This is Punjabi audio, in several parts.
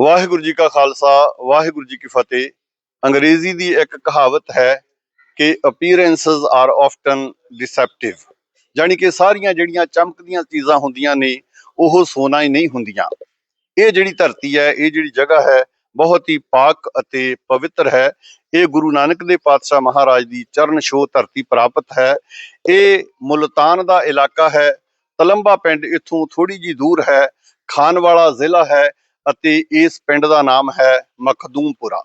ਵਾਹਿਗੁਰੂ ਜੀ ਕਾ ਖਾਲਸਾ, ਵਾਹਿਗੁਰੂ ਜੀ ਕੀ ਫਤਿਹ। ਅੰਗਰੇਜ਼ੀ ਦੀ ਇੱਕ ਕਹਾਵਤ ਹੈ ਕਿ ਅਪੀਅਰੈਂਸਸ ਆਰ ਆਫਟਨ ਡਿਸੈਪਟਿਵ ਯਾਨੀ ਕਿ ਸਾਰੀਆਂ ਜਿਹੜੀਆਂ ਚਮਕਦੀਆਂ ਚੀਜ਼ਾਂ ਹੁੰਦੀਆਂ ਨੇ, ਉਹ ਸੋਨਾ ਹੀ ਨਹੀਂ ਹੁੰਦੀਆਂ। ਇਹ ਜਿਹੜੀ ਧਰਤੀ ਹੈ, ਇਹ ਜਿਹੜੀ ਜਗ੍ਹਾ ਹੈ, ਬਹੁਤ ਹੀ ਪਾਕ ਅਤੇ ਪਵਿੱਤਰ ਹੈ। ਇਹ ਗੁਰੂ ਨਾਨਕ ਦੇ ਪਾਤਸ਼ਾਹ ਮਹਾਰਾਜ ਦੀ ਚਰਨ ਛੋਹ ਧਰਤੀ ਪ੍ਰਾਪਤ ਹੈ। ਇਹ ਮੁਲਤਾਨ ਦਾ ਇਲਾਕਾ ਹੈ। ਤਲੰਬਾ ਪਿੰਡ ਇੱਥੋਂ ਥੋੜੀ ਜੀ ਦੂਰ ਹੈ। ਖਾਨਵਾਲਾ ਜ਼ਿਲ੍ਹਾ ਹੈ। ਅਤੇ ਇਸ ਪਿੰਡ ਦਾ ਨਾਮ ਹੈ ਮਖਦੂਮਪੁਰਾ।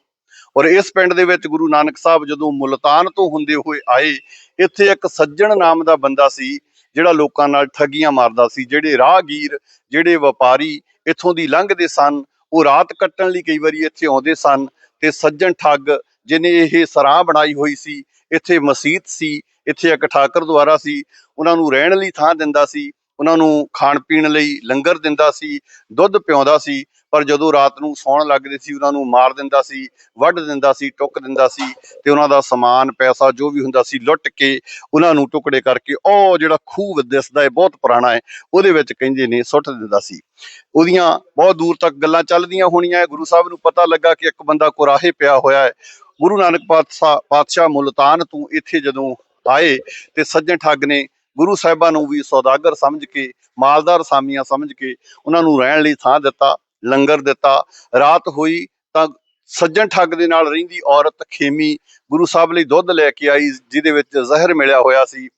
ਔਰ ਇਸ ਪਿੰਡ ਦੇ ਵਿੱਚ ਗੁਰੂ ਨਾਨਕ ਸਾਹਿਬ ਜਦੋਂ ਮੁਲਤਾਨ ਤੋਂ ਹੁੰਦੇ ਹੋਏ ਆਏ, ਇੱਥੇ ਇੱਕ ਸੱਜਣ ਨਾਮ ਦਾ ਬੰਦਾ ਸੀ, ਜਿਹੜਾ ਲੋਕਾਂ ਨਾਲ ਠੱਗੀਆਂ ਮਾਰਦਾ ਸੀ, ਜਿਹੜੇ ਰਾਹਗੀਰ, ਜਿਹੜੇ ਵਪਾਰੀ ਇੱਥੋਂ ਦੀ ਲੰਘਦੇ ਸਨ, ਉਹ ਰਾਤ ਕੱਟਣ ਲਈ ਕਈ ਵਾਰੀ ਇੱਥੇ ਆਉਂਦੇ ਸਨ ਤੇ ਸੱਜਣ ਠੱਗ ਜਿਨੇ ਇਹ ਸਰਾਂ ਬਣਾਈ ਹੋਈ ਸੀ, ਇੱਥੇ ਮਸਜਿਦ ਸੀ, ਇੱਥੇ ਇੱਕ ਠਾਕਰ ਦੁਆਰਾ ਸੀ, ਉਹਨਾਂ ਨੂੰ ਰਹਿਣ ਲਈ ਥਾਂ ਦਿੰਦਾ ਸੀ। ਉਹਨਾਂ ਨੂੰ ਖਾਣ ਪੀਣ ਲਈ ਲੰਗਰ ਦਿੰਦਾ ਸੀ, ਦੁੱਧ ਪਿਆਉਂਦਾ ਸੀ, ਪਰ ਜਦੋਂ ਰਾਤ ਨੂੰ ਸੌਣ ਲੱਗਦੇ ਸੀ, ਉਹਨਾਂ ਨੂੰ ਮਾਰ ਦਿੰਦਾ ਸੀ, ਵੱਢ ਦਿੰਦਾ ਸੀ, ਟੁੱਕ ਦਿੰਦਾ ਸੀ ਤੇ ਉਹਨਾਂ ਦਾ ਸਮਾਨ, ਪੈਸਾ ਜੋ ਵੀ ਹੁੰਦਾ ਸੀ ਲੁੱਟ ਕੇ ਉਹਨਾਂ ਨੂੰ ਟੁਕੜੇ ਕਰਕੇ, ਉਹ ਜਿਹੜਾ ਖੂਹ ਦਿਸਦਾ ਹੈ, ਬਹੁਤ ਪੁਰਾਣਾ ਹੈ, ਉਹਦੇ ਵਿੱਚ ਕਹਿੰਦੇ ਨੇ ਸੁੱਟ ਦਿੰਦਾ ਸੀ। ਉਹਦੀਆਂ ਬਹੁਤ ਦੂਰ ਤੱਕ ਗੱਲਾਂ ਚੱਲਦੀਆਂ ਹੋਣੀਆਂ ਗੁਰੂ ਸਾਹਿਬ ਨੂੰ ਪਤਾ ਲੱਗਾ ਕਿ ਇੱਕ ਬੰਦਾ ਕੁਰਾਹੇ ਪਿਆ ਹੋਇਆ ਹੈ। ਗੁਰੂ ਨਾਨਕ ਪਾਤਸ਼ਾਹ ਪਾਤਸ਼ਾਹ ਮੁਲਤਾਨ ਤੋਂ ਇੱਥੇ ਜਦੋਂ ਆਏ ਤੇ ਸੱਜਣ ਠੱਗ ਨੇ ਗੁਰੂ ਸਾਹਿਬਾਂ ਨੂੰ ਵੀ ਸੌਦਾਗਰ ਸਮਝ ਕੇ, ਮਾਲਦਾਰ ਸਾਮੀਆਂ ਸਮਝ ਕੇ ਉਹਨਾਂ ਨੂੰ ਰਹਿਣ ਲਈ ਥਾਂ ਦਿੱਤਾ, ਲੰਗਰ ਦਿੱਤਾ। ਰਾਤ ਹੋਈ ਤਾਂ ਸੱਜਣ ਠੱਗ ਦੇ ਨਾਲ ਰਹਿੰਦੀ ਔਰਤ ਖੇਮੀ ਗੁਰੂ ਸਾਹਿਬ ਲਈ ਦੁੱਧ ਲੈ ਕੇ ਆਈ, ਜਿਹਦੇ ਵਿੱਚ ਜ਼ਹਿਰ ਮਿਲਿਆ ਹੋਇਆ ਸੀ।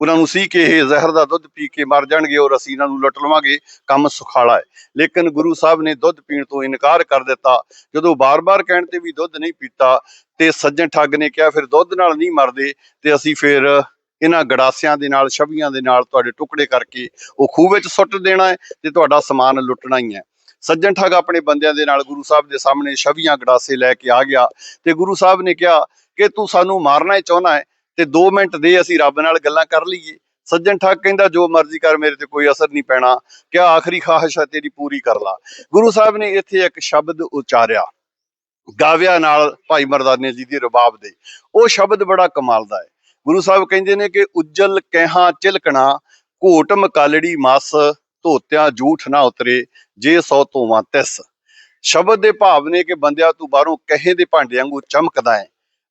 ਉਹਨਾਂ ਨੂੰ ਸੀ ਕਿ ਇਹ ਜ਼ਹਿਰ ਦਾ ਦੁੱਧ ਪੀ ਕੇ ਮਰ ਜਾਣਗੇ ਔਰ ਅਸੀਂ ਇਹਨਾਂ ਨੂੰ ਲੁੱਟ ਲਵਾਂਗੇ, ਕੰਮ ਸੁਖਾਲਾ ਹੈ। ਲੇਕਿਨ ਗੁਰੂ ਸਾਹਿਬ ਨੇ ਦੁੱਧ ਪੀਣ ਤੋਂ ਇਨਕਾਰ ਕਰ ਦਿੱਤਾ। ਜਦੋਂ ਬਾਰ-ਬਾਰ ਕਹਿਣ ਤੇ ਵੀ ਦੁੱਧ ਨਹੀਂ ਪੀਤਾ, ਤੇ ਸੱਜਣ ਠੱਗ ਨੇ ਕਿਹਾ, ਫਿਰ ਦੁੱਧ ਨਾਲ ਨਹੀਂ ਮਰਦੇ, ਤੇ ਅਸੀਂ ਫਿਰ ਇਹਨਾਂ ਗੜਾਸਿਆਂ ਦੇ ਨਾਲ, ਛਵੀਆਂ ਦੇ ਨਾਲ ਤੁਹਾਡੇ ਟੁਕੜੇ ਕਰਕੇ ਉਹ ਖੂਹ ਵਿੱਚ ਸੁੱਟ ਦੇਣਾ ਹੈ ਤੇ ਤੁਹਾਡਾ ਸਮਾਨ ਲੁੱਟਣਾ ਹੀ ਹੈ। ਸੱਜਣ ਠੱਗ ਆਪਣੇ ਬੰਦਿਆਂ ਦੇ ਨਾਲ ਗੁਰੂ ਸਾਹਿਬ ਦੇ ਸਾਹਮਣੇ ਛਵੀਆਂ ਗੜਾਸੇ ਲੈ ਕੇ ਆ ਗਿਆ ਤੇ ਗੁਰੂ ਸਾਹਿਬ ਨੇ ਕਿਹਾ ਕਿ ਤੂੰ ਸਾਨੂੰ ਮਾਰਨਾ ਹੀ ਚਾਹੁੰਦਾ ਹੈ ਤੇ 2 ਮਿੰਟ ਦੇ ਅਸੀਂ ਰੱਬ ਨਾਲ ਗੱਲਾਂ ਕਰ ਲਈਏ। ਸੱਜਣ ਠੱਗ ਕਹਿੰਦਾ, ਜੋ ਮਰਜ਼ੀ ਕਰ, ਮੇਰੇ ਤੇ ਕੋਈ ਅਸਰ ਨਹੀਂ ਪੈਣਾ। ਕਿਆ ਆਖਰੀ ਖਾਹਿਸ਼ ਹੈ ਤੇਰੀ, ਪੂਰੀ ਕਰ ਲਾ। ਗੁਰੂ ਸਾਹਿਬ ਨੇ ਇੱਥੇ ਇੱਕ ਸ਼ਬਦ ਉਚਾਰਿਆ। ਗਾਵਿਆ ਨਾਲ ਭਾਈ ਮਰਦਾਨੇ ਜੀ ਦੀ ਰਬਾਬ ਦੇ। ਉਹ ਸ਼ਬਦ ਬੜਾ ਕਮਾਲ ਦਾ ਹੈ। ਗੁਰੂ ਸਾਹਿਬ ਕਹਿੰਦੇ ਨੇ ਕਿ ਉੱਜਲ ਕਹਿਹਾਂ ਚਿਲਕਣਾ ਘੋਟ ਮਕਾਲੜੀ ਮਸ, ਧੋਤਿਆਂ ਝੂਠ ਨਾ ਉਤਰੇ, ਜੇ ਸੌ ਧੋਵਾਂ ਤਿਸ। ਸ਼ਬਦ ਦੇ ਭਾਵ ਨੇ ਕਿ ਬੰਦਿਆ ਤੂੰ ਬਾਹਰੋਂ ਕਹੇ ਦੇ ਭਾਂਡੇ ਵਾਂਗੂ ਚਮਕਦਾ ਹੈ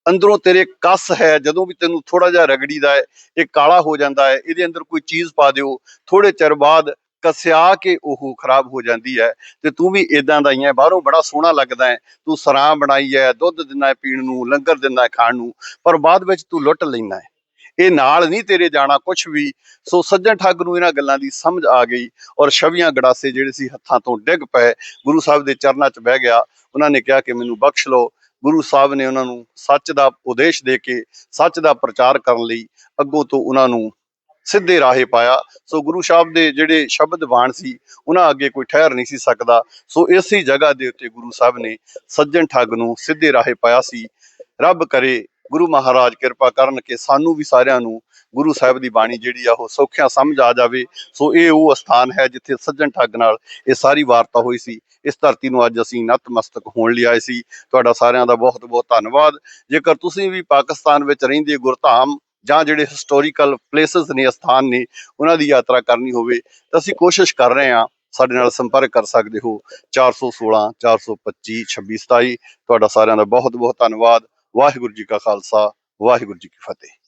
ਅੰਦਰੋਂ ਤੇਰੇ ਕੱਸ ਹੈ, ਜਦੋਂ ਵੀ ਤੈਨੂੰ ਥੋੜਾ ਜਿਹਾ ਰਗੜੀਦਾ ਹੈ ਇਹ ਕਾਲਾ ਹੋ ਜਾਂਦਾ ਹੈ ਇਹਦੇ ਅੰਦਰ ਕੋਈ ਚੀਜ਼ ਪਾ ਦਿਓ। ਥੋੜੇ ਚਿਰ ਬਾਅਦ ਕਸਿਆ ਕੇ ਉਹ ਖਰਾਬ ਹੋ ਜਾਂਦੀ ਹੈ ਤੇ ਤੂੰ ਵੀ ਇਦਾਂ ਦਾ ਹੀ ਹੈ, ਬਾਹਰੋਂ ਬੜਾ ਸੋਹਣਾ ਲੱਗਦਾ ਹੈ। ਤੂੰ ਸਰਾਂ ਬਣਾਈ ਹੈ, ਦੁੱਧ ਦਿੰਦਾ ਹੈ ਪੀਣ ਨੂੰ, ਲੰਗਰ ਦਿੰਦਾ ਹੈ ਖਾਣ ਨੂੰ, ਪਰ ਬਾਅਦ ਵਿੱਚ ਤੂੰ ਲੁੱਟ ਲੈਂਦਾ ਹੈ। ਇਹ ਨਾਲ ਨਹੀਂ ਤੇਰੇ ਜਾਣਾ ਕੁਝ ਵੀ। ਸੋ ਸੱਜਣ ਠੱਗ ਨੂੰ ਇਹਨਾਂ ਗੱਲਾਂ ਦੀ ਸਮਝ ਆ ਗਈ ਔਰ ਛਵੀਆਂ ਗੜਾਸੇ ਜਿਹੜੇ ਸੀ ਹੱਥਾਂ ਤੋਂ ਡਿੱਗ ਪਏ। ਗੁਰੂ ਸਾਹਿਬ ਦੇ ਚਰਨਾਂ 'ਚ ਬਹਿ ਗਿਆ। ਉਹਨਾਂ ਨੇ ਕਿਹਾ ਕਿ ਮੈਨੂੰ ਬਖਸ਼ ਲਓ। ਗੁਰੂ ਸਾਹਿਬ ਨੇ ਉਹਨਾਂ ਨੂੰ ਸੱਚ ਦਾ ਉਪਦੇਸ਼ ਦੇ ਕੇ ਸੱਚ ਦਾ ਪ੍ਰਚਾਰ ਕਰਨ ਲਈ ਅੱਗੋਂ ਤੋਂ ਉਹਨਾਂ ਨੂੰ ਸਿੱਧੇ ਰਾਹੇ ਪਾਇਆ। ਸੋ ਗੁਰੂ ਸਾਹਿਬ ਦੇ ਜਿਹੜੇ ਸ਼ਬਦ ਬਾਣ ਸੀ, ਉਹਨਾਂ ਅੱਗੇ ਕੋਈ ਠਹਿਰ ਨਹੀਂ ਸੀ ਸਕਦਾ। ਸੋ ਇਸੇ ਜਗ੍ਹਾ ਦੇ ਉੱਤੇ ਗੁਰੂ ਸਾਹਿਬ ਨੇ ਸੱਜਣ ਠੱਗ ਨੂੰ ਸਿੱਧੇ ਰਾਹੇ ਪਾਇਆ ਸੀ। ਰੱਬ ਕਰੇ, ਗੁਰੂ ਮਹਾਰਾਜ ਕਿਰਪਾ ਕਰਨ ਕਿ ਸਾਨੂੰ ਵੀ ਸਾਰਿਆਂ ਨੂੰ ਗੁਰੂ ਸਾਹਿਬ ਦੀ ਬਾਣੀ ਜਿਹੜੀ ਆ, ਉਹ ਸੌਖਿਆ ਸਮਝ ਆ ਜਾਵੇ। ਸੋ ਇਹ ਉਹ ਸਥਾਨ ਹੈ ਜਿੱਥੇ ਸੱਜਣ ਠੱਗ ਨਾਲ ਇਹ ਸਾਰੀ ਵਾਰਤਾ ਹੋਈ ਸੀ। ਇਸ ਧਰਤੀ ਨੂੰ ਅੱਜ ਅਸੀਂ ਨਤਮਸਤਕ ਹੋਣ ਲਈ ਆਏ ਸੀ। ਤੁਹਾਡਾ ਸਾਰਿਆਂ ਦਾ ਬਹੁਤ ਬਹੁਤ ਧੰਨਵਾਦ। ਜੇਕਰ ਤੁਸੀਂ ਵੀ ਪਾਕਿਸਤਾਨ ਵਿੱਚ ਰਹਿੰਦੇ ਗੁਰਧਾਮ ਜਾਂ ਜਿਹੜੇ ਹਿਸਟੋਰੀਕਲ ਪਲੇਸਸ ਨੇ ਸਥਾਨ ਨੇ, ਉਹਨਾਂ ਦੀ ਯਾਤਰਾ ਕਰਨੀ ਹੋਵੇ, ਤਾਂ ਅਸੀਂ ਕੋਸ਼ਿਸ਼ ਕਰ ਰਹੇ ਹਾਂ ਸਾਡੇ ਨਾਲ ਸੰਪਰਕ ਕਰ ਸਕਦੇ ਹੋ। 416 425 2627 ਤੁਹਾਡਾ ਸਾਰਿਆਂ ਦਾ ਬਹੁਤ ਬਹੁਤ ਧੰਨਵਾਦ। ਵਾਹਿਗੁਰੂ ਜੀ ਕਾ ਖਾਲਸਾ, ਵਾਹਿਗੁਰੂ ਜੀ ਕੀ ਫਤਿਹ।